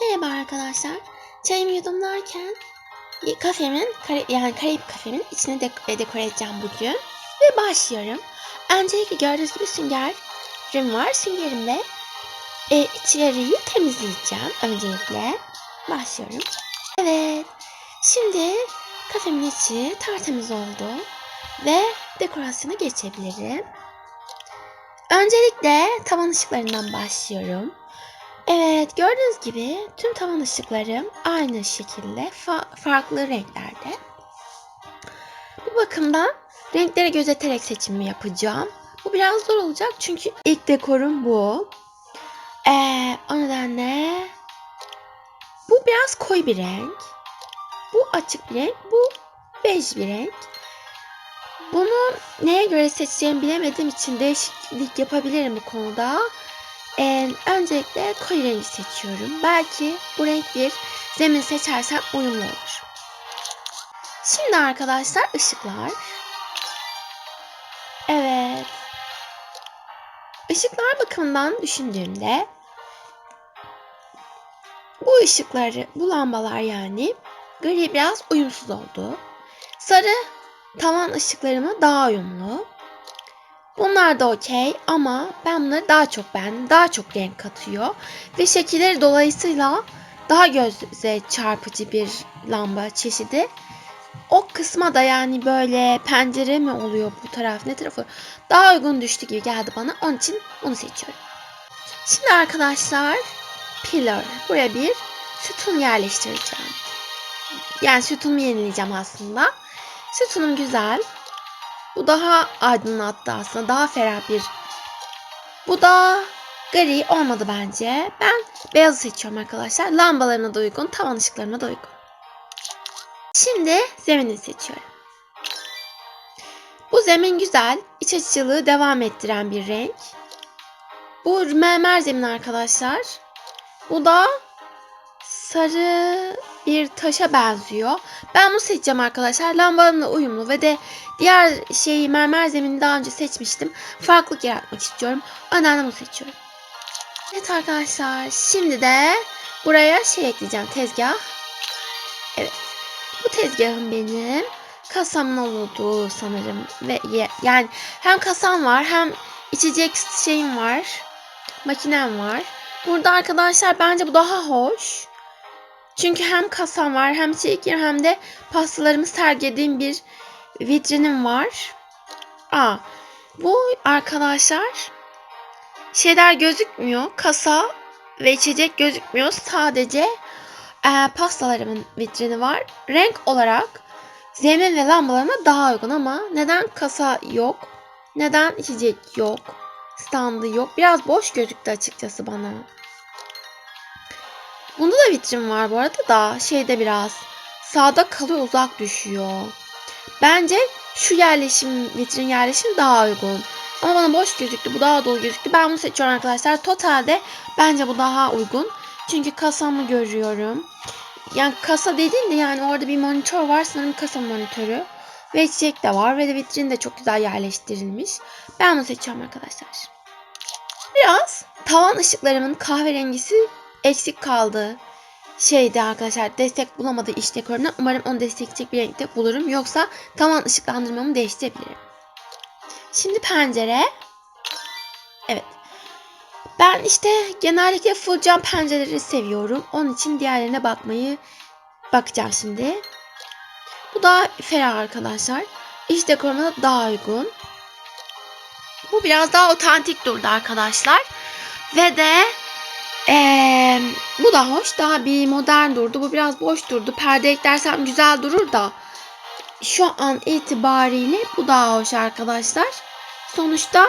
Merhaba arkadaşlar. Çayımı yudumlarken bir kafemin, yani Karayip kafemin içine de- e, dekore edeceğim bugün. Ve başlıyorum. Öncelikle gördüğünüz gibi süngerim var. Süngerimle e, içeriği temizleyeceğim öncelikle. Başlıyorum. Evet. Şimdi kafemin içi tertemiz oldu. Ve dekorasyona geçebilirim. Öncelikle tavan ışıklarından başlıyorum. Evet gördüğünüz gibi tüm tavan ışıklarım aynı şekilde fa- farklı renklerde. Bu bakımdan renkleri gözeterek seçimi yapacağım. Bu biraz zor olacak çünkü ilk dekorum bu. Ee, o nedenle bu biraz koyu bir renk. Bu açık bir renk. Bu bej bir renk. Bunu neye göre seçeceğimi bilemediğim için değişiklik yapabilirim bu konuda. Ee, öncelikle koyu rengi seçiyorum. Belki bu renk bir zemin seçersem uyumlu olur. Şimdi arkadaşlar ışıklar. Evet. Işıklar bakımından düşündüğümde bu ışıkları, bu lambalar yani gri biraz uyumsuz oldu. Sarı tavan ışıklarıma daha uyumlu. Bunlar da okey ama ben bunları daha çok beğendim. Daha çok renk katıyor. Ve şekilleri dolayısıyla daha göze çarpıcı bir lamba çeşidi. O kısma da yani böyle pencere mi oluyor bu taraf ne tarafı daha uygun düştü gibi geldi bana. Onun için bunu seçiyorum. Şimdi arkadaşlar pillar buraya bir sütun yerleştireceğim. Yani sütunumu yenileyeceğim aslında. Sütunum güzel. Bu daha aydınlattı aslında. Daha ferah bir. Bu da gri olmadı bence. Ben beyazı seçiyorum arkadaşlar. Lambalarına da uygun, tavan ışıklarına da uygun. Şimdi zemini seçiyorum. Bu zemin güzel. iç açıcılığı devam ettiren bir renk. Bu mermer zemin arkadaşlar. Bu da sarı bir taşa benziyor. Ben bunu seçeceğim arkadaşlar. Lambalarımla uyumlu ve de diğer şeyi mermer zemini daha önce seçmiştim. Farklılık yaratmak istiyorum. Nedenle bunu seçiyorum. Evet arkadaşlar. Şimdi de buraya şey ekleyeceğim. Tezgah. Evet. Bu tezgahım benim. Kasamın olduğu sanırım. Ve yani hem kasam var hem içecek şeyim var. Makinem var. Burada arkadaşlar bence bu daha hoş. Çünkü hem kasam var hem çekim hem de pastalarımı sergilediğim bir vitrinim var. Aa, bu arkadaşlar şeyler gözükmüyor. Kasa ve içecek gözükmüyor. Sadece e, pastalarımın vitrini var. Renk olarak zemin ve lambalarıma daha uygun ama neden kasa yok? Neden içecek yok? Standı yok. Biraz boş gözüktü açıkçası bana. Bunda da vitrin var bu arada da şeyde biraz sağda kalıyor uzak düşüyor. Bence şu yerleşim vitrin yerleşim daha uygun. Ama bana boş gözüktü. Bu daha dolu gözüktü. Ben bunu seçiyorum arkadaşlar. Totalde bence bu daha uygun. Çünkü kasamı görüyorum. Yani kasa dediğimde yani orada bir monitör var. Sanırım kasa monitörü. Ve içecek de var. Ve de vitrin de çok güzel yerleştirilmiş. Ben bunu seçiyorum arkadaşlar. Biraz tavan ışıklarımın kahverengisi eksik kaldı. Şeydi arkadaşlar destek bulamadı iş dekoruna. Umarım onu destekleyecek bir renkte bulurum. Yoksa tavan ışıklandırmamı değiştirebilirim. Şimdi pencere. Evet. Ben işte genellikle full cam pencereleri seviyorum. Onun için diğerlerine bakmayı bakacağım şimdi. Bu daha ferah arkadaşlar. İş dekoruna da daha uygun. Bu biraz daha otantik durdu arkadaşlar. Ve de ee, bu da hoş. Daha bir modern durdu. Bu biraz boş durdu. Perde eklersem güzel durur da. Şu an itibariyle bu daha hoş arkadaşlar. Sonuçta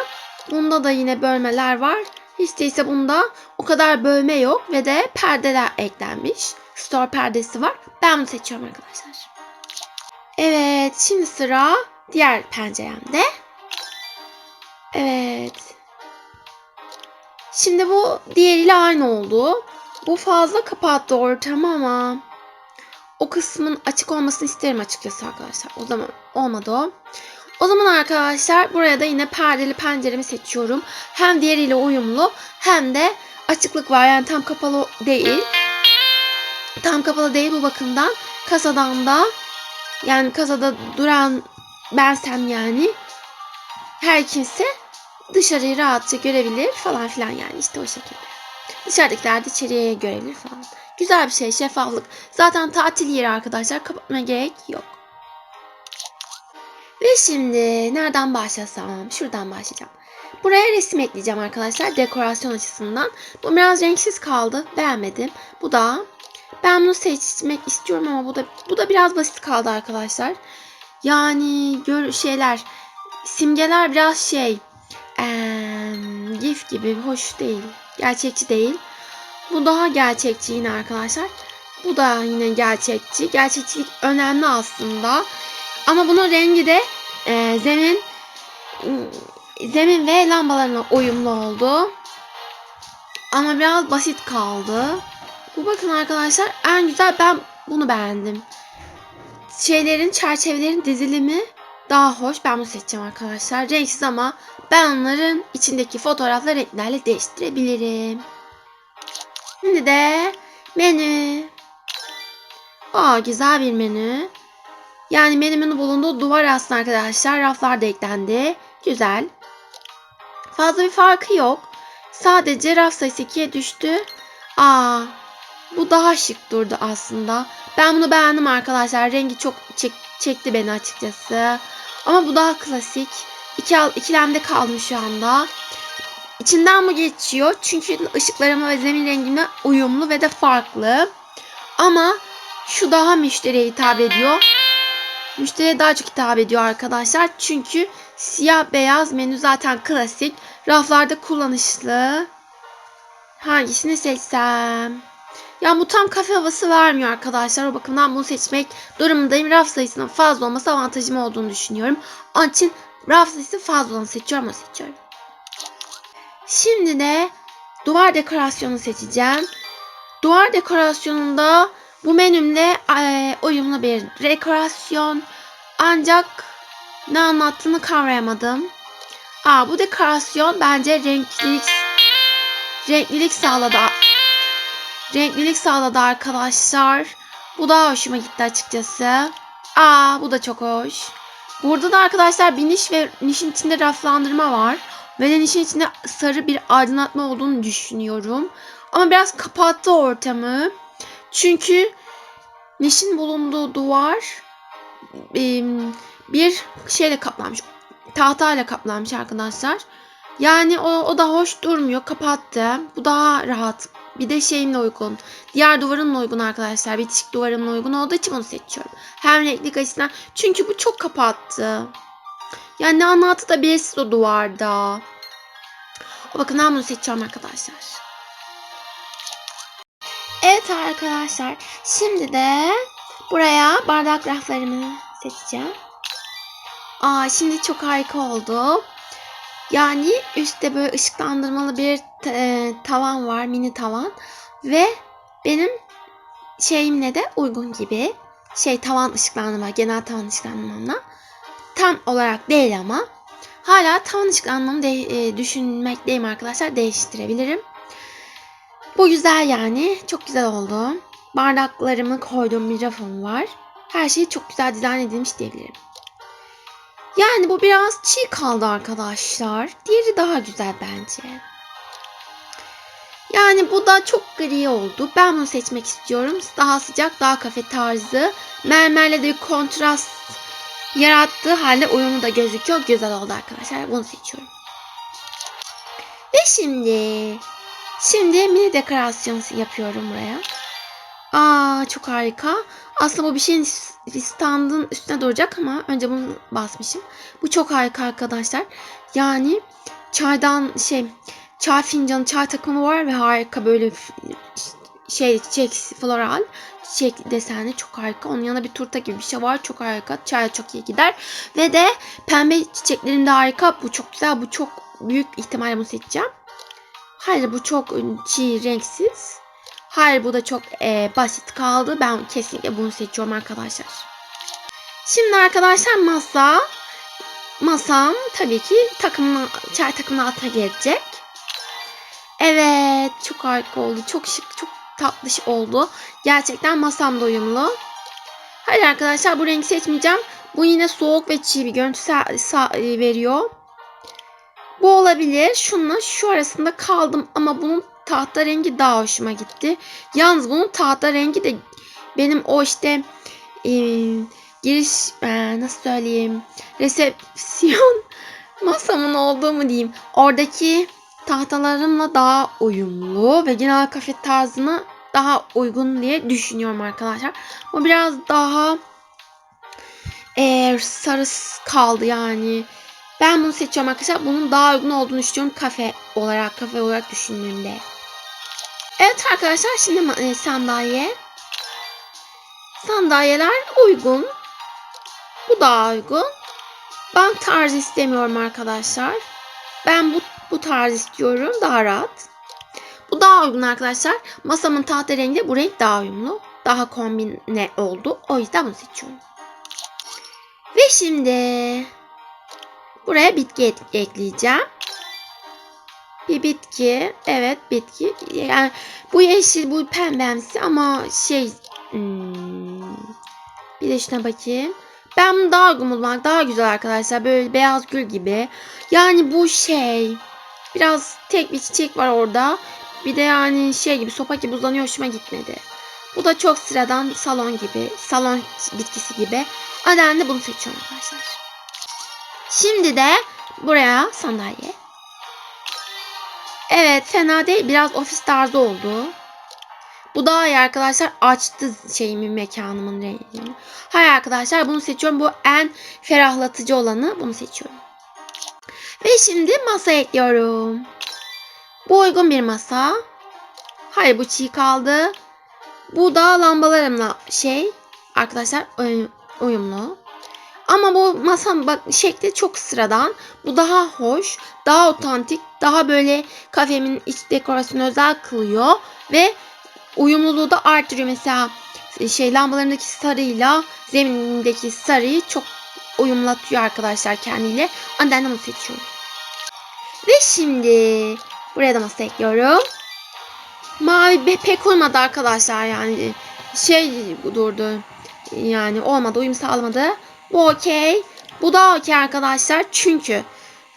bunda da yine bölmeler var. Hiç değilse bunda o kadar bölme yok ve de perdeler eklenmiş. Store perdesi var. Ben bunu seçiyorum arkadaşlar. Evet şimdi sıra diğer penceremde. Evet. Şimdi bu diğeriyle aynı oldu. Bu fazla kapattı ortamı ama o kısmın açık olmasını isterim açıkçası arkadaşlar. O zaman olmadı o. O zaman arkadaşlar buraya da yine perdeli penceremi seçiyorum. Hem diğeriyle uyumlu hem de açıklık var yani tam kapalı değil. tam kapalı değil bu bakımdan. Kasadan da yani kasada duran bensem yani her kimse dışarıyı rahatça görebilir falan filan yani işte o şekilde. Dışarıdakiler de içeriye görebilir falan. Güzel bir şey şeffaflık. Zaten tatil yeri arkadaşlar kapatmaya gerek yok. Ve şimdi nereden başlasam? Şuradan başlayacağım. Buraya resim ekleyeceğim arkadaşlar dekorasyon açısından. Bu biraz renksiz kaldı. Beğenmedim. Bu da ben bunu seçmek istiyorum ama bu da bu da biraz basit kaldı arkadaşlar. Yani gör şeyler simgeler biraz şey eee, gif gibi hoş değil. Gerçekçi değil. Bu daha gerçekçi yine arkadaşlar. Bu da yine gerçekçi. Gerçekçilik önemli aslında. Ama bunun rengi de eee, zemin zemin ve lambalarına uyumlu oldu. Ama biraz basit kaldı. Bu bakın arkadaşlar en güzel ben bunu beğendim. Şeylerin çerçevelerin dizilimi daha hoş. Ben bunu seçeceğim arkadaşlar. Renksiz ama ben onların içindeki fotoğrafları renklerle değiştirebilirim. Şimdi de menü. Aa güzel bir menü. Yani menümün bulunduğu duvar aslında arkadaşlar. Raflar da eklendi. Güzel. Fazla bir farkı yok. Sadece raf sayısı 2'ye düştü. Aa, bu daha şık durdu aslında. Ben bunu beğendim arkadaşlar. Rengi çok çek, çekti beni açıkçası. Ama bu daha klasik. İki, ikilemde kaldım şu anda. İçinden bu geçiyor. Çünkü ışıklarıma ve zemin rengime uyumlu ve de farklı. Ama şu daha müşteriye hitap ediyor. Müşteriye daha çok hitap ediyor arkadaşlar. Çünkü siyah beyaz menü zaten klasik. Raflarda kullanışlı. Hangisini seçsem? Ya bu tam kafe havası vermiyor arkadaşlar. O bakımdan bunu seçmek durumundayım. Raf sayısının fazla olması avantajım olduğunu düşünüyorum. Onun için raf sayısı fazla olanı seçiyorum ama seçiyorum. Şimdi de duvar dekorasyonu seçeceğim. Duvar dekorasyonunda bu menümle eee, uyumlu bir dekorasyon. Ancak ne anlattığını kavrayamadım. Aa, bu dekorasyon bence renklilik renklilik sağladı. Renklilik sağladı arkadaşlar. Bu daha hoşuma gitti açıkçası. Aa bu da çok hoş. Burada da arkadaşlar bir niş ve nişin içinde raflandırma var. Ve de nişin içinde sarı bir aydınlatma olduğunu düşünüyorum. Ama biraz kapattı ortamı. Çünkü nişin bulunduğu duvar bir şeyle kaplanmış. Tahtayla kaplanmış arkadaşlar. Yani o, o da hoş durmuyor. Kapattı. Bu daha rahat. Bir de şeyimle uygun. Diğer duvarımla uygun arkadaşlar. Bitişik duvarımla uygun olduğu için bunu seçiyorum. Hem renklik açısından. Çünkü bu çok kapattı. Yani ne anlattı da belirsiz o duvarda. Bakın ben bunu seçiyorum arkadaşlar. Evet arkadaşlar. Şimdi de buraya bardak raflarımı seçeceğim. Aa şimdi çok harika oldu. Yani üstte böyle ışıklandırmalı bir e, tavan var, mini tavan ve benim şeyimle de uygun gibi şey tavan ışıklandırma, genel tavan ışıklandırmamla tam olarak değil ama hala tavan ışıklandırmamı de, e, düşünmekteyim arkadaşlar. Değiştirebilirim. Bu güzel yani. Çok güzel oldu. Bardaklarımı koyduğum bir rafım var. Her şey çok güzel dizayn edilmiş diyebilirim. Yani bu biraz çiğ kaldı arkadaşlar. Diğeri daha güzel bence. Yani bu da çok gri oldu. Ben bunu seçmek istiyorum. Daha sıcak, daha kafe tarzı. Mermerle de bir kontrast yarattığı halde uyumlu da gözüküyor. Güzel oldu arkadaşlar. Bunu seçiyorum. Ve şimdi şimdi mini dekorasyon yapıyorum buraya. Aa çok harika. Aslında bu bir şeyin standın üstüne duracak ama önce bunu basmışım. Bu çok harika arkadaşlar. Yani çaydan şey çay fincanı çay takımı var ve harika böyle şey çiçek floral çiçek desenli çok harika. Onun yanında bir turta gibi bir şey var. Çok harika. Çaya çok iyi gider. Ve de pembe çiçeklerim de harika. Bu çok güzel. Bu çok büyük ihtimalle bunu seçeceğim. Hayır bu çok çiğ renksiz. Hayır bu da çok e, basit kaldı. Ben kesinlikle bunu seçiyorum arkadaşlar. Şimdi arkadaşlar masa. Masam tabii ki takımın, çay takımının altına gelecek. Evet çok harika oldu. Çok şık çok tatlış oldu. Gerçekten masamda uyumlu. Hayır arkadaşlar bu rengi seçmeyeceğim. Bu yine soğuk ve çiğ bir görüntü e, veriyor. Bu olabilir. Şununla şu arasında kaldım ama bunun tahta rengi daha hoşuma gitti. Yalnız bunun tahta rengi de benim o işte e, giriş e, nasıl söyleyeyim resepsiyon masamın olduğu mu diyeyim. Oradaki tahtalarımla daha uyumlu ve genel kafe tarzına daha uygun diye düşünüyorum arkadaşlar. Bu biraz daha eğer sarı kaldı yani. Ben bunu seçiyorum arkadaşlar. Bunun daha uygun olduğunu düşünüyorum kafe olarak, kafe olarak düşündüğümde. Evet arkadaşlar şimdi e, sandalye. Sandalyeler uygun. Bu daha uygun. Ben tarz istemiyorum arkadaşlar. Ben bu, bu tarz istiyorum. Daha rahat. Bu daha uygun arkadaşlar. Masamın tahta rengi bu renk daha uyumlu. Daha kombine oldu. O yüzden bunu seçiyorum. Ve şimdi buraya bitki ekleyeceğim. Bir bitki. Evet bitki. Yani bu yeşil bu pembemsi ama şey hmm, bir de şuna bakayım. Ben bunu daha uygun daha güzel arkadaşlar. Böyle beyaz gül gibi. Yani bu şey biraz tek bir çiçek var orada. Bir de yani şey gibi sopa gibi uzanıyor hoşuma gitmedi. Bu da çok sıradan salon gibi. Salon bitkisi gibi. O bunu seçiyorum arkadaşlar. Şimdi de buraya sandalye. Evet fena değil. Biraz ofis tarzı oldu. Bu daha iyi arkadaşlar. Açtı şeyimin mekanımın rengini. Hayır arkadaşlar bunu seçiyorum. Bu en ferahlatıcı olanı. Bunu seçiyorum. Ve şimdi masa ekliyorum. Bu uygun bir masa. Hayır bu çiğ kaldı. Bu da lambalarımla şey arkadaşlar uy- uyumlu. Ama bu masanın bak şekli çok sıradan. Bu daha hoş, daha otantik, daha böyle kafemin iç dekorasyonu özel kılıyor ve uyumluluğu da artırıyor. Mesela şey lambalarındaki sarıyla zeminindeki sarıyı çok uyumlatıyor arkadaşlar kendiyle. Ondan onu seçiyorum. Ve şimdi buraya da masa ekliyorum. Mavi pek olmadı arkadaşlar yani. Şey durdu. Yani olmadı uyum sağlamadı. Bu okey. Bu da okey arkadaşlar. Çünkü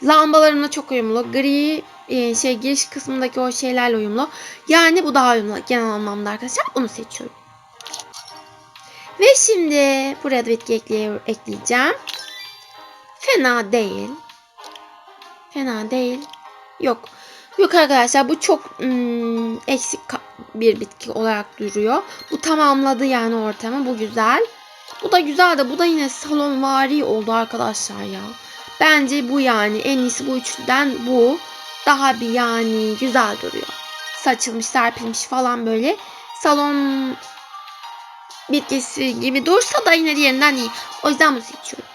lambalarımla çok uyumlu. Gri e, şey giriş kısmındaki o şeylerle uyumlu. Yani bu daha uyumlu genel anlamda arkadaşlar. Bunu seçiyorum. Ve şimdi buraya da bitki ekleye- ekleyeceğim. Fena değil. Fena değil. Yok. Yok arkadaşlar bu çok hmm, eksik bir bitki olarak duruyor. Bu tamamladı yani ortamı. Bu güzel. Bu da güzel de bu da yine salonvari oldu arkadaşlar ya. Bence bu yani en iyisi bu üçlüden bu. Daha bir yani güzel duruyor. Saçılmış serpilmiş falan böyle. Salon bitkisi gibi dursa da yine diğerinden iyi. O yüzden bunu seçiyorum.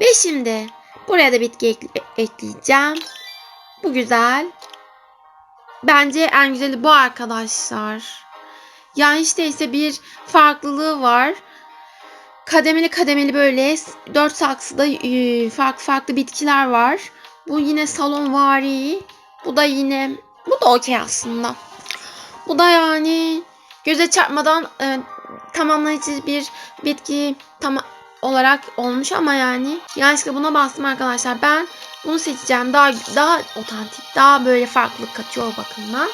Ve şimdi buraya da bitki ekle- ekleyeceğim. Bu güzel. Bence en güzeli bu arkadaşlar. Yani işte ise bir farklılığı var. Kademeli kademeli böyle dört saksıda e, farklı farklı bitkiler var. Bu yine salon vari. Bu da yine bu da okey aslında. Bu da yani göze çarpmadan e, tamamlayıcı bir bitki tam olarak olmuş ama yani yanlışlıkla buna bastım arkadaşlar. Ben bunu seçeceğim. Daha daha otantik, daha böyle farklılık katıyor o bakımdan.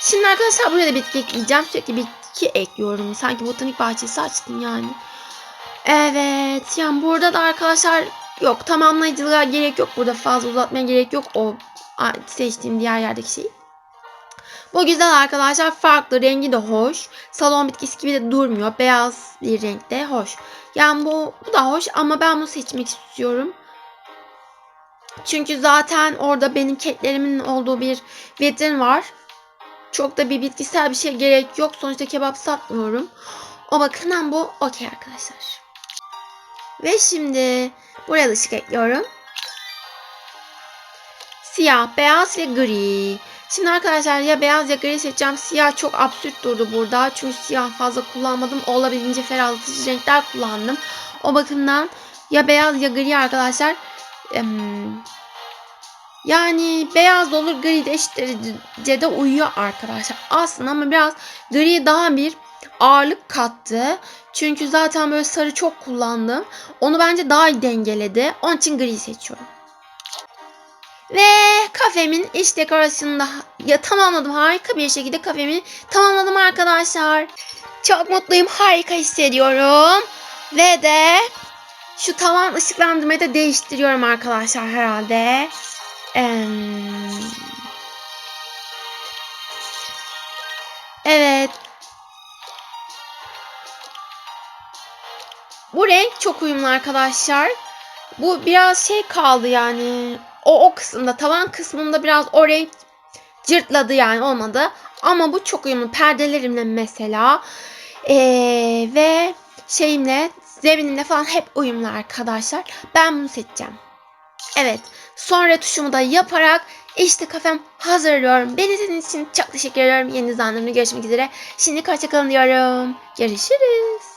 Şimdi arkadaşlar buraya da bitki ekleyeceğim. Sürekli bitki ekliyorum. Sanki botanik bahçesi açtım yani. Evet. Yani burada da arkadaşlar yok tamamlayıcılığa gerek yok. Burada fazla uzatmaya gerek yok. O seçtiğim diğer yerdeki şey. Bu güzel arkadaşlar. Farklı. Rengi de hoş. Salon bitkisi gibi de durmuyor. Beyaz bir renkte. Hoş. Yani bu, bu da hoş ama ben bunu seçmek istiyorum. Çünkü zaten orada benim keklerimin olduğu bir vitrin var. Çok da bir bitkisel bir şey gerek yok. Sonuçta kebap satmıyorum. O bakımdan bu okey arkadaşlar. Ve şimdi buraya da ışık ekliyorum. Siyah, beyaz ve gri. Şimdi arkadaşlar ya beyaz ya gri seçeceğim. Siyah çok absürt durdu burada. Çünkü siyah fazla kullanmadım. Olabildiğince ferahlatıcı renkler kullandım. O bakımdan ya beyaz ya gri arkadaşlar. Em, Yani beyaz olur gri de eşit uyuyor arkadaşlar. Aslında ama biraz gri daha bir ağırlık kattı. Çünkü zaten böyle sarı çok kullandım. Onu bence daha iyi dengeledi. Onun için gri seçiyorum. Ve kafemin iç dekorasyonunu da ya tamamladım. Harika bir şekilde kafemi tamamladım arkadaşlar. Çok mutluyum. Harika hissediyorum. Ve de şu tavan ışıklandırmayı da değiştiriyorum arkadaşlar herhalde. Evet. Bu renk çok uyumlu arkadaşlar. Bu biraz şey kaldı yani. O o kısımda tavan kısmında biraz o renk cırtladı yani olmadı. Ama bu çok uyumlu perdelerimle mesela. Ee, ve şeyimle zeminimle falan hep uyumlu arkadaşlar. Ben bunu seçeceğim. Evet. Sonra tuşumu da yaparak işte kafem hazırlıyorum. Beni izlediğiniz için çok teşekkür ediyorum. Yeni zanlarımda görüşmek üzere. Şimdi hoşçakalın diyorum. Görüşürüz.